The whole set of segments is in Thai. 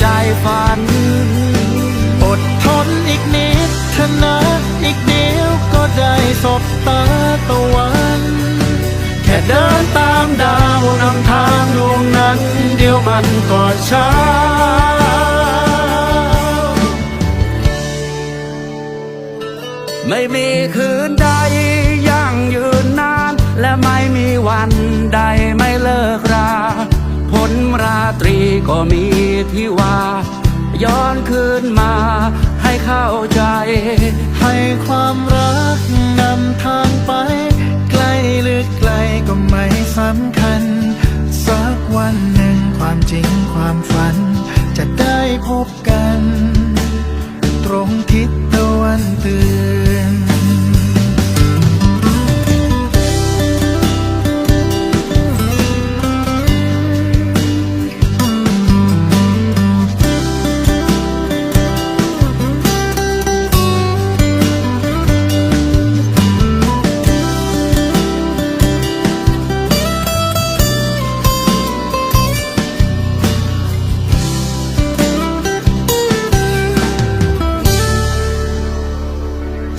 ใจฝัน อดทนอีกนิดเถอะนะอีกเดียวก็ได้สบตาตะวัน แค่เดินตามดาวนำทางดวงนั้น เดียวมันก็เช้าไม่มีคืนใดยั่งยืนนาน และไม่มีวันใดไม่เลิกรา ผลราตรีก็มีที่ว่า ย้อนคืนมา ให้เข้าใจ ให้ความรักนำทางไป ใกล้หรือไกลก็ไม่สำคัญ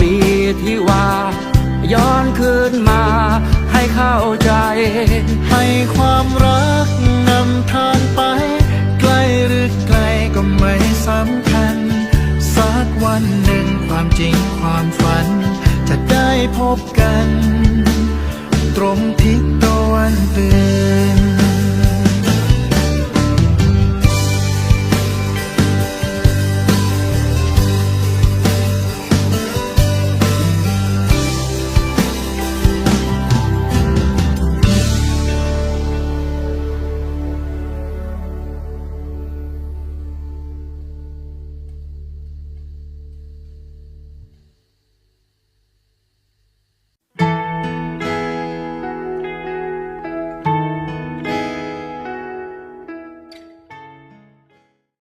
มีที่ว่า ย้อนคืนมา ให้เข้าใจ ให้ความรักนำทางไปไกล้หรือไกลก็ไม่สำคัญ สักวันหนึ่งความจริงความฝัน จะได้พบกัน ตรงทิศตะวันเตือน